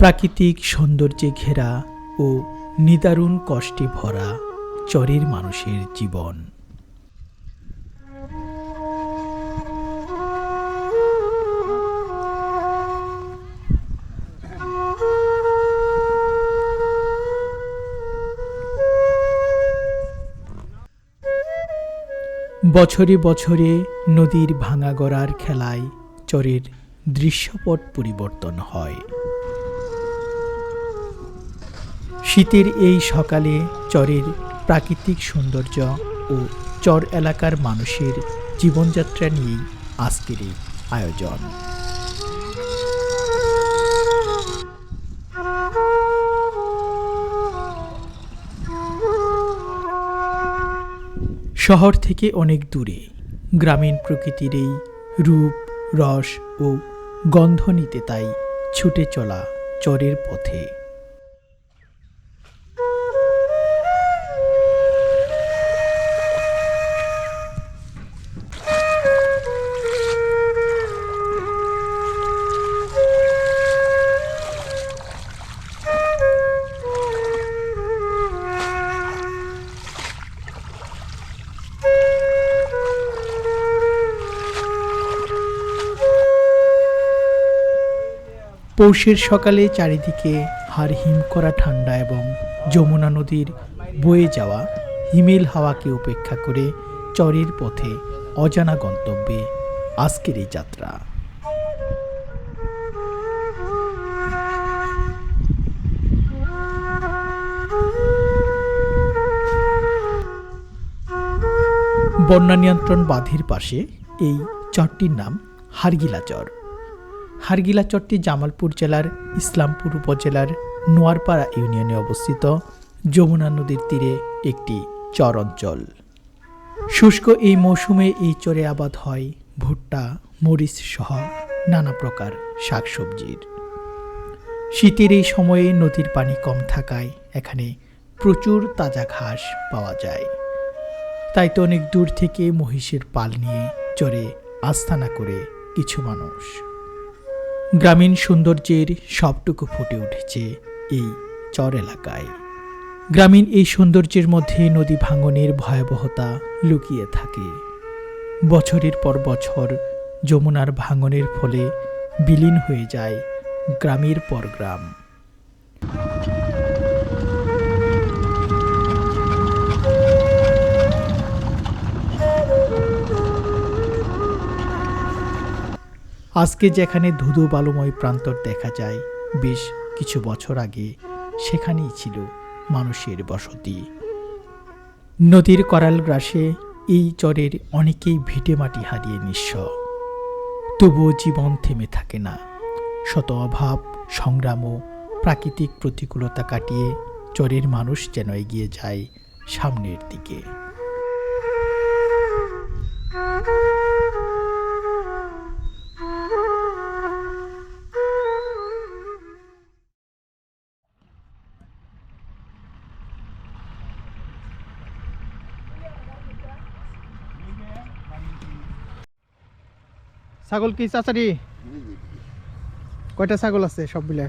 প্রাকৃতিক সৌন্দর্যে ঘেরা ও নিদারুণ কষ্টে ভরা চরের মানুষের জীবন। বছরে বছরে নদীর ভাঙা গড়ার খেলায় চরের দৃশ্যপট পরিবর্তন হয়। শীতের এই সকালে চরের প্রাকৃতিক সৌন্দর্য ও চর এলাকার মানুষের জীবনযাত্রা নিয়েই আজকের এই আয়োজন। শহর থেকে অনেক দূরে গ্রামীণ প্রকৃতির এই রূপ, রস ও গন্ধ নিতে তাই ছুটে চলা চরের পথে। পৌষের সকালে চারিদিকে হার হিম করা ঠান্ডা এবং যমুনা নদীর বয়ে যাওয়া হিমেল হাওয়াকে উপেক্ষা করে চরের পথে অজানা গন্তব্যে আজকের এই যাত্রা। বন্যা নিয়ন্ত্রণ বাঁধের পাশে এই চরটির নাম হারগিলা চর। হারগিলা চরটি জামালপুর জেলার ইসলামপুর উপজেলার নোয়ারপাড়া ইউনিয়নে অবস্থিত। যমুনা নদীর তীরে একটি চর অঞ্চল শুষ্ক এই মৌসুমে এই চরে আবাদ হয় ভুট্টা, মরিচ সহ নানা প্রকার শাকসবজির। শীতের এই সময়ে নদীর পানি কম থাকায় এখানে প্রচুর তাজা ঘাস পাওয়া যায়। তাই তো অনেক দূর থেকে মহিষের পাল নিয়ে চরে আস্থানা করে কিছু মানুষ। গ্রামীণ সৌন্দর্যের সবটুকু ফুটে উঠেছে এই চর এলাকায়। গ্রামীণ এই সৌন্দর্যের মধ্যে নদী ভাঙনের ভয়াবহতা লুকিয়ে থাকে। বছরের পর বছর যমুনার ভাঙনের ফলে বিলীন হয়ে যায় গ্রামের পর গ্রাম। আজকে যেখানে ধুধু বালুময় প্রান্তর দেখা যায়, বেশ কিছু বছর আগে সেখানেই ছিল মানুষের বসতি। নদীর করাল গ্রাসে এই চরের অনেকেই ভিটে মাটি হারিয়ে নিঃস্ব। তবুও জীবন থেমে থাকে না। শত অভাব, সংগ্রাম ও প্রাকৃতিক প্রতিকূলতা কাটিয়ে চরের মানুষ যেন এগিয়ে যায় সামনের দিকে। ছাগল কি চাচারি? কয়টা ছাগল আছে সব মিলে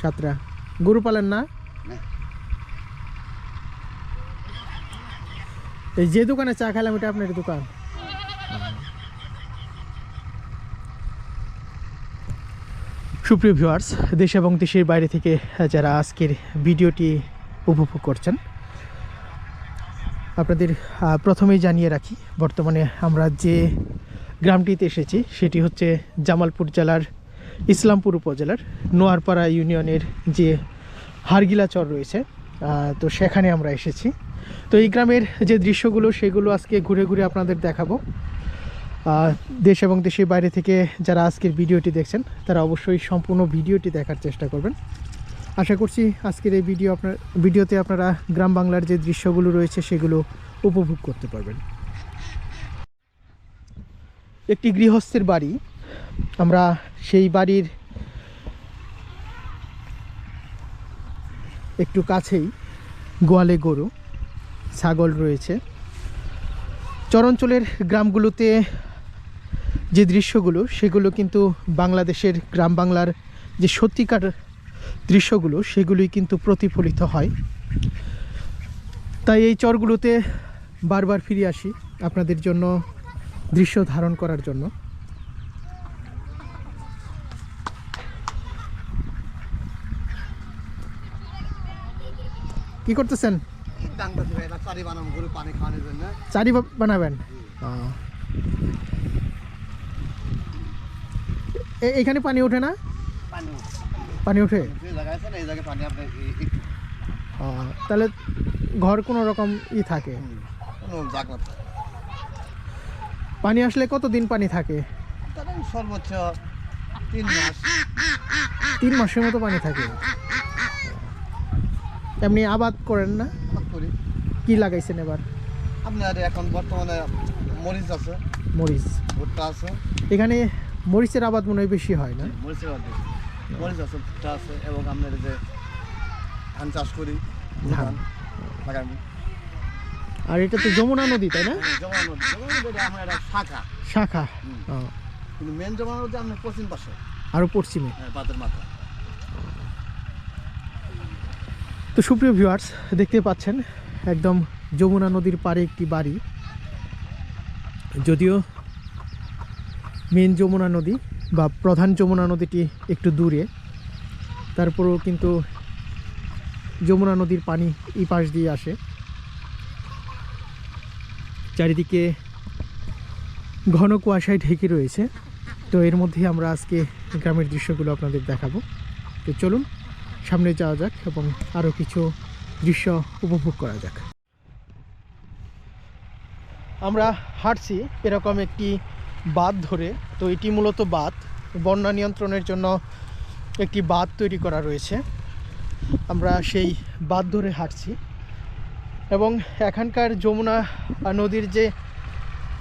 সাতটা। গরু পালেন না? না। এই যে দোকানে চা খেলাম এটা আপনার দোকান? সুপ্রিয় ভিউয়ার্স দেশ এবং দেশের বাইরে থেকে যারা আজকের ভিডিওটি উপভোগ করছেন আপনাদের প্রথমেই জানিয়ে রাখি, বর্তমানে আমরা যে গ্রামটিতে এসেছি, সেটি হচ্ছে জামালপুর জেলার ইসলামপুর উপজেলার নোয়ারপাড়া ইউনিয়নের যে হারগিলা চর রয়েছে তো সেখানে আমরা এসেছি। তো এই গ্রামের যে দৃশ্যগুলো, সেগুলো আজকে ঘুরে ঘুরে আপনাদের দেখাবো। দেশ এবং দেশের বাইরে থেকে যারা আজকের ভিডিওটি দেখছেন, তারা অবশ্যই সম্পূর্ণ ভিডিওটি দেখার চেষ্টা করবেন। আশা করছি আজকের এই ভিডিও আপনার, ভিডিওতে আপনারা গ্রাম বাংলার যে দৃশ্যগুলো রয়েছে সেগুলো উপভোগ করতে পারবেন। একটি গৃহস্থের বাড়ি। আমরা সেই বাড়ির একটু কাছেই গোয়ালে গরু, ছাগল রয়েছে। চরাঞ্চলের গ্রামগুলোতে যে দৃশ্যগুলো, সেগুলো কিন্তু বাংলাদেশের গ্রাম বাংলার যে সত্যিকার দৃশ্যগুলো সেগুলোই কিন্তু প্রতিফলিত হয়। তাই এই চরগুলোতে বারবার ফিরে আসি আপনাদের জন্য দৃশ্য ধারণ করার জন্য। কি করতেছেন? চারি বানাবেন? এখানে পানি ওঠে না? পানি উঠে? তাহলে ঘর কোনো রকম ই থাকে? পানি আসলে কতদিন পানি থাকে? সর্বোচ্চ তিন মাস। তিন মাসের মতো পানি থাকে? এমনি আবাদ করেন না? কি লাগাইছেন এবার? আপনার এখন বর্তমানে মরিচ আছে। মরিচ। ভুট্টা আছে। এখানে মরিচের আবাদ মনে হয় বেশি হয় না? মরিচের আবাদ বেশি। মরিচ আছে ভুট্টা আছে এবং আপনার যে ধান চাষ করি ধান। আর এটা তো যমুনা নদী তাই না? জমা নদী। জমা নদী একটা শাখা। শাখা। কিন্তু মেন নদী আপনার পশ্চিম পাশে। আরও পশ্চিমে। হ্যাঁ মাথা। তো সুপ্রিয় ভিউয়ার্স দেখতে পাচ্ছেন একদম যমুনা নদীর পাড়ে একটি বাড়ি। যদিও মেন যমুনা নদী বা প্রধান যমুনা নদীটি একটু দূরে। তারপরেও কিন্তু যমুনা নদীর পানি এই পাশ দিয়ে আসে। চারিদিকে ঘন কুয়াশায় ঢেকে রয়েছে। তো এর মধ্যে আমরা আজকে গ্রামের দৃশ্যগুলো আপনাদের দেখাবো। তো চলুন, সামনে যাওয়া যাক এবং আরও কিছু দৃশ্য উপভোগ করা যাক। আমরা হাঁটছি এরকম একটি বাঁধ ধরে, তো এটি মূলত বাঁধ। বন্যা নিয়ন্ত্রণের জন্য একটি বাঁধ তৈরি করা রয়েছে। আমরা সেই বাঁধ ধরে হাঁটছি। এবং এখানকার যমুনা নদীর যে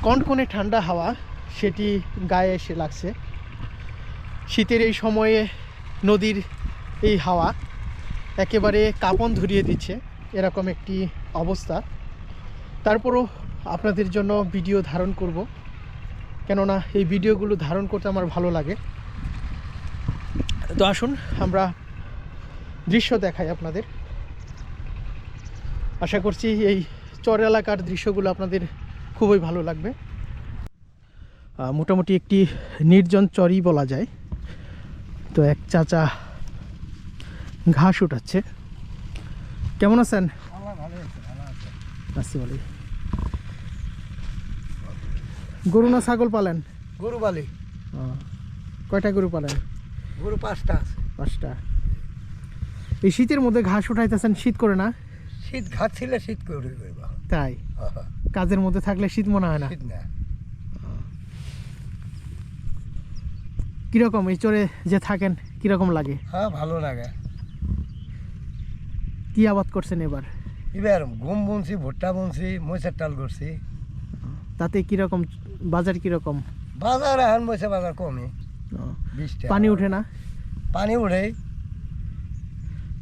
কনকনে ঠান্ডা হাওয়া, সেটি গায়ে এসে লাগছে। শীতের এই সময়ে নদীর এই হাওয়া একেবারে কাঁপন ধরিয়ে দিচ্ছে, এরকম একটি অবস্থা। তারপরও আপনাদের জন্য ভিডিও ধারণ করব। কেননা এই ভিডিওগুলো ধারণ করতে আমার ভালো লাগে। তো আসুন আমরা দৃশ্য দেখাই আপনাদের। আশা করছি এই চর এলাকার দৃশ্যগুলো আপনাদের খুবই ভালো লাগবে। মোটামুটি একটি নির্জন চরই বলা যায়। তো এক চাচা ঘাস উঠাচ্ছে। কেমন আছেন? আছি বলি গরু না ছাগল পালেন? গরু বালি ও, কয়টা গরু পালেন? গরু পাঁচটা আছে। পাঁচটা। এই শীতের মধ্যে ঘাস উঠাইতেছেন শীত করে না? শীত ঘাস ছিল শীত করে তাই? কাজের মধ্যে থাকলে শীত মনে হয় না? শীত না। কীরকম এই চরে যে থাকেন কীরকম লাগে? হ্যাঁ ভালো লাগে। কি আবাদ করছেন এবার? এবার গম বুনছি ভুট্টা বুনছি মৈশের টাল করছি। তাতে কীরকম বাজার কীরকম? বাজার এখন মৈশে বাজার টাকা। পানি উঠে না? পানি উঠে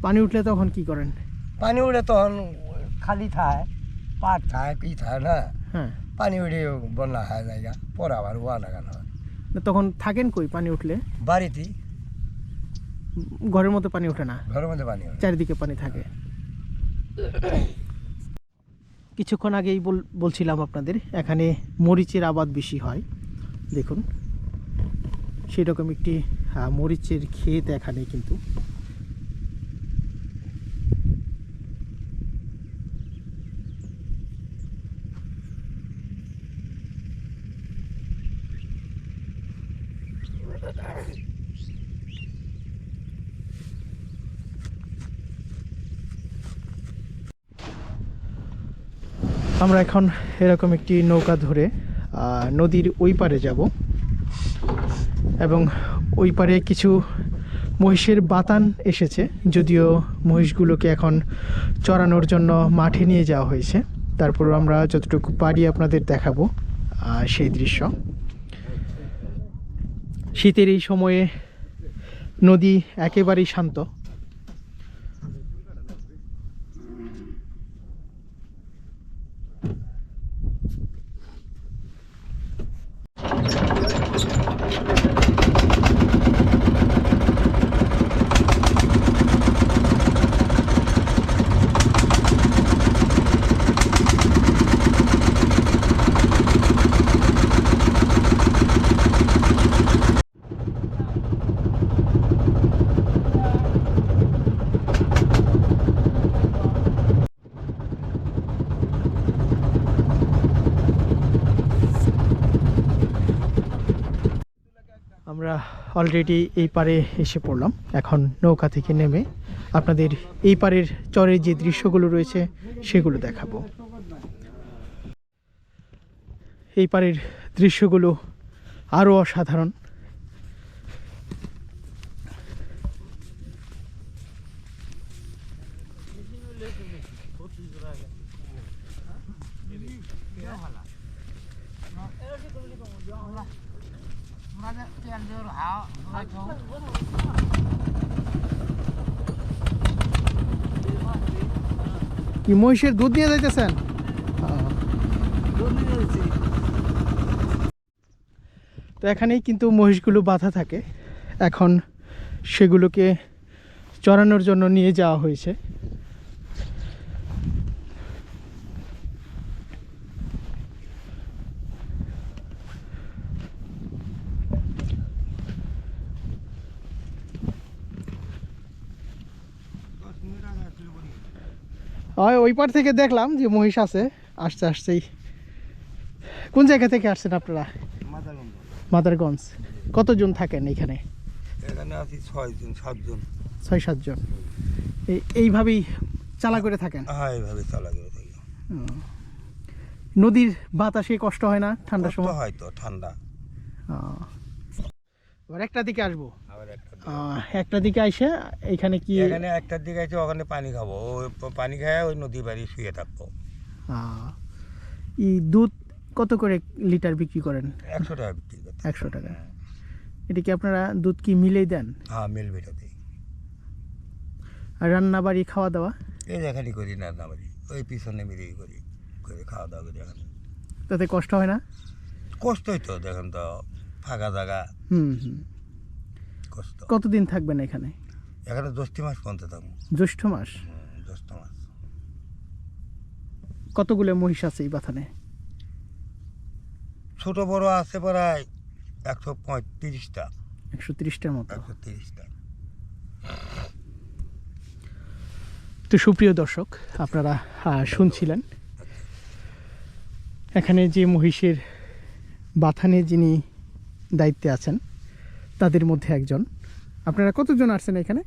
পানি উঠলে তখন কি করেন? পানি উঠে তখন খালি থায় পাট থায় কি থায় না। হ্যাঁ। পানি উঠে বন্যা হয় জায়গা পরে আবার ওয়া লাগান হয়। তখন থাকেন কই পানি উঠলে? বাড়িতে ঘরের মধ্যে পানি ওঠে না? ঘরের মধ্যে পানি চারিদিকে পানি থাকে। কিছুক্ষণ আগেই বল- বলছিলাম আপনাদের, এখানে মরিচের আবাদ বেশি হয়। দেখুন, সেরকম একটি মরিচের ক্ষেত এখানে কিন্তু আমরা এখন এরকম একটি নৌকা ধরে নদীর ওই পারে যাব এবং ওই পারে কিছু মহিষের বাতান এসেছে, যদিও মহিষগুলোকে এখন চড়ানোর জন্য মাঠে নিয়ে যাওয়া হয়েছে। তারপর আমরা যতটুকু পারি আপনাদের দেখাবো সেই দৃশ্য। শীতের এই সময়ে নদী একেবারেই শান্ত আমরা অলরেডি এই পারে এসে পড়লাম। এখন নৌকা থেকে নেমে আপনাদের এই পারের চরের যে দৃশ্যগুলো রয়েছে, সেগুলো দেখাবো। এই পারের দৃশ্যগুলো আরও অসাধারণ। কি মহিষের দুধ নিয়ে যাইতেছেন? তো এখানেই কিন্তু মহিষগুলো বাঁধা থাকে। এখন সেগুলোকে চড়ানোর জন্য নিয়ে যাওয়া হয়েছে হয় ওই পার থেকে দেখলাম যে মহিষ আছে আসতে আসতেই কোন জায়গা থেকে আসছেন আপনারা? মাদারগঞ্জ। কতজন থাকেন এখানে? এখানে আছি ছয়জন সাতজন। ছয় সাতজন। এই এইভাবেই চালা করে থাকেন? হ্যাঁ এইভাবে চালা করে থাকি। নদীর বাতাসে কষ্ট হয় না ঠান্ডার সময়? হয় তো ঠান্ডা। ও। এবার একটা দিকে আসব। আবার একটা দিকে। আইসে এখানে কি এখানে একটার দিকে আছে ওখানে পানি খাব। পানি খায় ওই নদী বাড়ি শুয়ে থাকব। এই দুধ কত করে লিটার বিক্রি করেন? একশো টাকা বিক্রি করতে একশো টাকা। এটা কি আপনারা দুধ কি মিলেই দেন? হ্যাঁ মিল ভেটাতে আর রান্না বাড়ি খাওয়া দাওয়া এই যেখানে করি না না বাড়ি ওই পিছনে মিলেই করি করে খাওয়া দাওয়া করি এখানে। তাতে কষ্ট হয় না? কষ্টই তো দেখেন তো। ফাঁকা জায়গা। হুম হুম। কষ্ট। কতদিন থাকবেন এখানে? এখানে দশটি মাস পর্যন্ত থাকব। জ্যৈষ্ঠ মাস? দশটা মাস। কতগুলো মহিষ আছে এই বাথানে? ছোট বড় আছে প্রায় একশো পঁয়ত্রিশটা। একশো তিরিশটার মতো। একশো তিরিশটা। তো সুপ্রিয় দর্শক আপনারা শুনছিলেন। এখানে যে মহিষের বাথানে যিনি দায়িত্বে আছেন তাদের মধ্যে একজন। আপনারা কতজন আসছেন এখানে?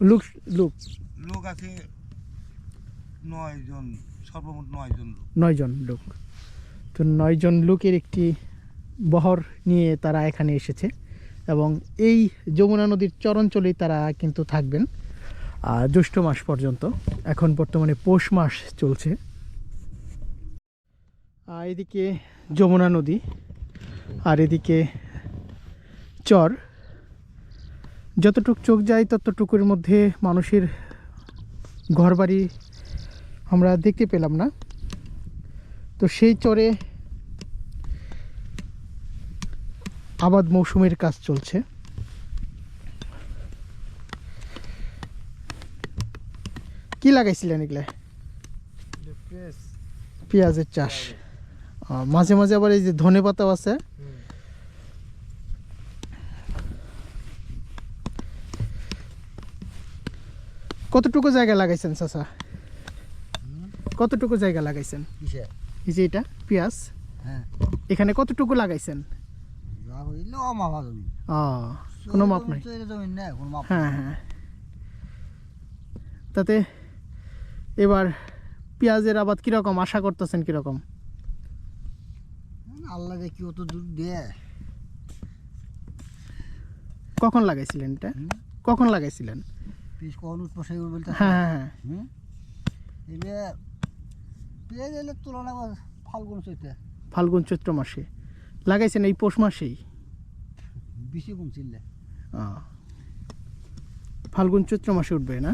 Look look. লোক আছে নয় জন সর্বমোট নয় জন লোক। নয়জন লোক। তো নয়জন লোকের একটি বহর নিয়ে তারা এখানে এসেছে এবং এই যমুনা নদীর চরাঞ্চলেই তারা কিন্তু থাকবেন। জ্যৈষ্ঠ মাস পর্যন্ত এখন বর্তমানে পৌষ মাস চলছে। এদিকে যমুনা নদী আর এদিকে চর। যতটুক চোখ যায় ততটুকুর মধ্যে মানুষের ঘরবাড়ি আমরা দেখতে পেলাম না। তো সেই চরে আবাদ মৌসুমের কাজ চলছে। কি লাগাইছিলেন এগুলা? পেঁয়াজের চাষ। মাঝে মাঝে আবার এই যে ধনে পাতাও আছে। কতটুকু জায়গা লাগাইছেন চাচা? কতটুকু জায়গা লাগাইছেন? এই যে এটা পেঁয়াজ। হ্যাঁ। এখানে কতটুকু লাগাইছেন? কোনো মাপ নাই। হ্যাঁ হ্যাঁ। তাতে এবার পেঁয়াজের আবাদ কীরকম? আশা করতেছেন কীরকম? আল্লাহ কি অত দূর দেয়। কখন লাগাইছিলেন এটা? কখন লাগাইছিলেন? পিস কখন সেই বলতে হ্যাঁ হ্যাঁ হ্যাঁ। হুম? এলে পেঁয়াজ এলে তুলনা ফাল্গুন চৈতে ফাল্গুন চৈত্র মাসে। লাগাইছেন এই পৌষ মাসেই? বেশি ও। ফাল্গুন চৈত্র মাসে উঠবে না?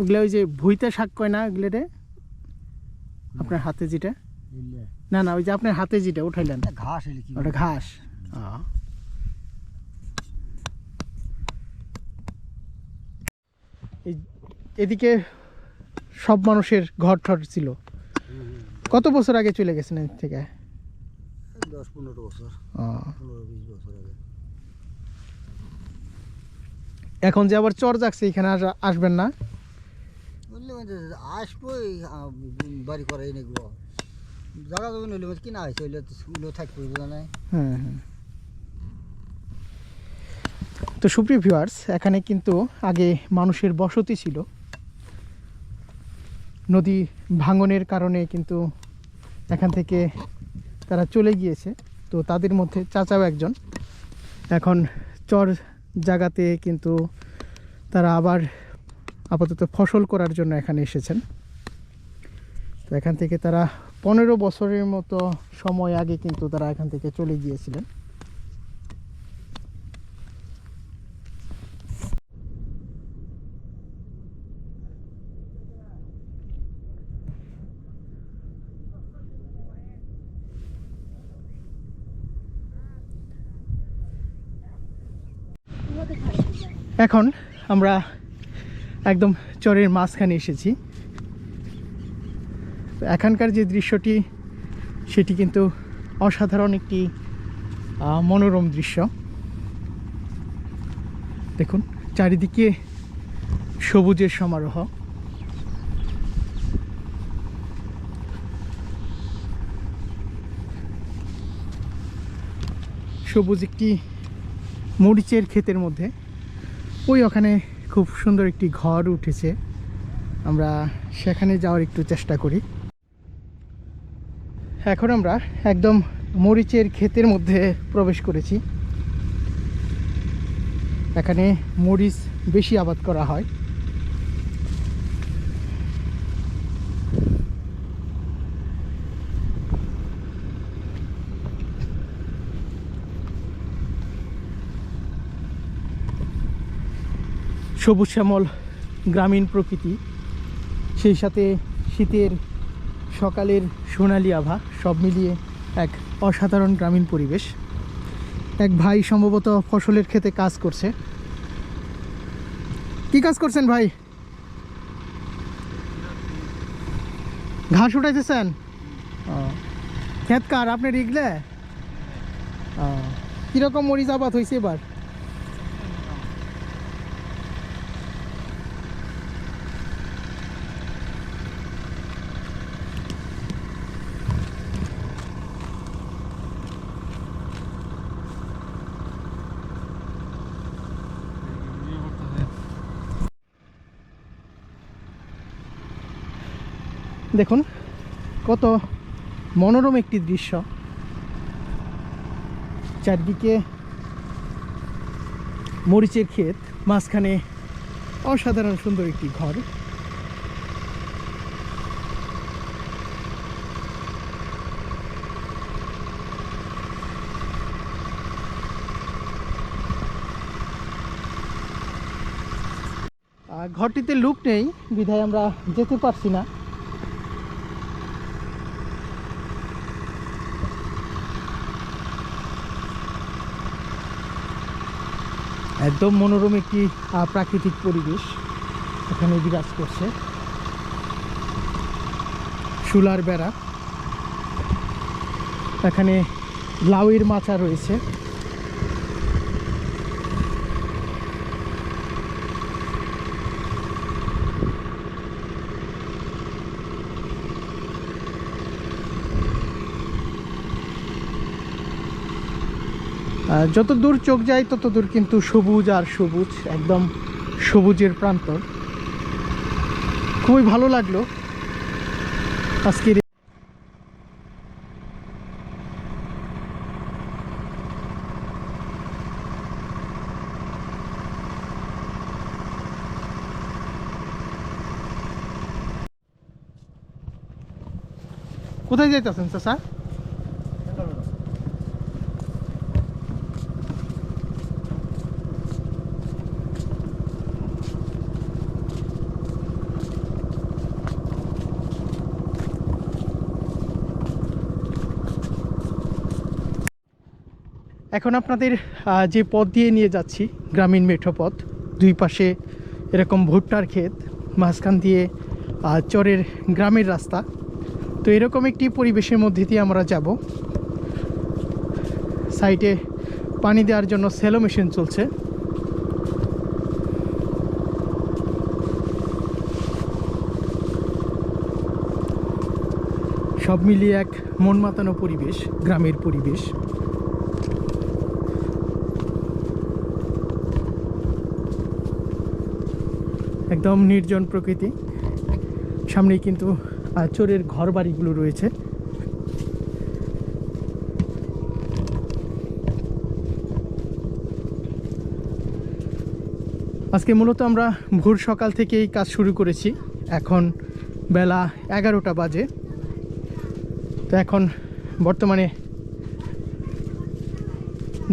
ওগুলো ওই যে ভুইতে শাক কয় না ওগুলো রে আপনার হাতে যেটা? না না ওই যে আপনার হাতে যেটা উঠাইলেন। ঘাস ওটা ঘাস। এই এদিকে সব মানুষের ঘর ঠর ছিল কত বছর আগে চলে গেছেন এর থেকে? দশ পনেরো বছর। পনেরো বিশ বছর আগে। এখন যে আবার চর যাচ্ছে এখানে আসবেন না। কিনলে মানে আসব বাড়ি করে এনে গো জায়গা জমি নইলে মানে কিনা হয়েছে ওইলে ওইলে থাকবে নাই। হ্যাঁ হ্যাঁ তো সুপ্রিয় ভিউয়ার্স এখানে কিন্তু আগে মানুষের বসতি ছিল। নদী ভাঙনের কারণে কিন্তু এখান থেকে তারা চলে গিয়েছে। তো তাদের মধ্যে চাচাও একজন। এখন চর জায়গাতে কিন্তু তারা আবার আপাতত ফসল করার জন্য এখানে এসেছেন। তো এখান থেকে তারা পনেরো বছরের মতো সময় আগে কিন্তু তারা এখান থেকে চলে গিয়েছিলেন। এখন আমরা একদম চরের মাঝখানে এসেছি। এখানকার যে দৃশ্যটি, সেটি কিন্তু অসাধারণ একটি মনোরম দৃশ্য। দেখুন, চারিদিকে সবুজের সমারোহ। সবুজ একটি মরিচের ক্ষেতের মধ্যে। ওই ওখানে খুব সুন্দর একটি ঘর উঠেছে। আমরা সেখানে যাওয়ার একটু চেষ্টা করি। এখন আমরা একদম মরিচের ক্ষেতের মধ্যে প্রবেশ করেছি। এখানে মরিচ বেশি আবাদ করা হয়। সবুজ শ্যামল গ্রামীণ প্রকৃতি, সেই সাথে শীতের সকালের সোনালি আভা, সব মিলিয়ে এক অসাধারণ গ্রামীণ পরিবেশ। এক ভাই সম্ভবত ফসলের ক্ষেতে কাজ করছে। কি কাজ করছেন ভাই? ঘাস উঠাইতেছেন? ক্ষেত কার? আপনার ইগলে কীরকম মরিচ আবাদ হয়েছে এবার? দেখুন, কত মনোরম একটি দৃশ্য। চারদিকে মরিচের ক্ষেত, মাঝখানে অসাধারণ সুন্দর একটি ঘর। ঘরটিতে লুক নেই, বিধায় আমরা যেতে পারছি না। একদম মনোরম একটি প্রাকৃতিক পরিবেশ এখানে বিরাজ করছে। শুলার বেড়া। এখানে লাউয়ের মাচা রয়েছে। যত দূর চোখ যায়, তত দূর কিন্তু সবুজ আর সবুজ, একদম সবুজের প্রান্তর। খুবই ভালো লাগল আজকের কোথায় যাইতেছেন, চাচা? এখন আপনাদের যে পথ দিয়ে নিয়ে যাচ্ছি, গ্রামীণ মেঠো পথ, দুই পাশে এরকম ভুট্টার ক্ষেত, মাঝখান দিয়ে চরের গ্রামের রাস্তা, তো এরকম একটি পরিবেশের মধ্যে দিয়ে আমরা যাব। সাইটে পানি দেওয়ার জন্য সেলো মেশিন চলছে। সব মিলিয়ে এক মন মাতানো পরিবেশ, গ্রামের পরিবেশ। একদম নির্জন প্রকৃতি। সামনেই কিন্তু চোরের ঘর বাড়িগুলো রয়েছে। আজকে মূলত আমরা ভোর সকাল থেকেই কাজ শুরু করেছি। এখন বেলা এগারোটা বাজে। তো এখন বর্তমানে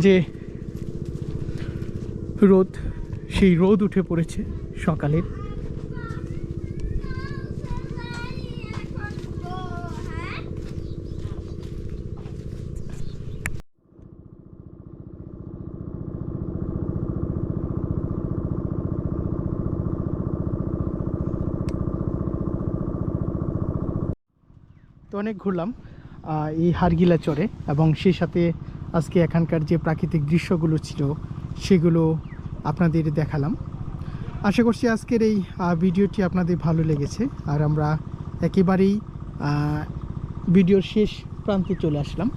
যে রোদ, সেই রোদ উঠে পড়েছে। সকালের তো অনেক ঘুরলাম এই হারগিলা চরে এবং সেই সাথে আজকে এখানকার যে প্রাকৃতিক দৃশ্যগুলো ছিল সেগুলো আপনাদের দেখালাম। আশা করছি আজকের এই ভিডিওটি আপনাদের ভালো লেগেছে। আর আমরা একেবারেই ভিডিওর শেষ প্রান্তে চলে আসলাম।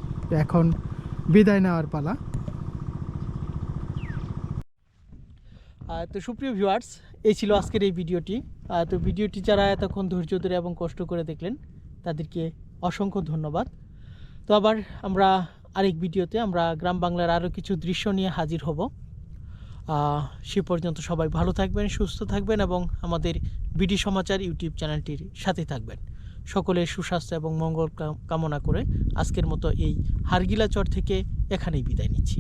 এখন বিদায় নেওয়ার পালা। তো সুপ্রিয় ভিউয়ার্স, এই ছিল আজকের এই ভিডিওটি। তো ভিডিওটি যারা এতক্ষণ ধৈর্য ধরে এবং কষ্ট করে দেখলেন, তাদেরকে অসংখ্য ধন্যবাদ। তো আবার আমরা আরেক ভিডিওতে, আমরা গ্রাম বাংলার আরও কিছু দৃশ্য নিয়ে হাজির হব। সে পর্যন্ত সবাই ভালো থাকবেন, সুস্থ থাকবেন এবং আমাদের বিডি সমাচার ইউটিউব চ্যানেলটির সাথে থাকবেন। সকলের সুস্বাস্থ্য এবং মঙ্গল কামনা করে আজকের মতো এই হারগিলা চর থেকে এখানেই বিদায় নিচ্ছি।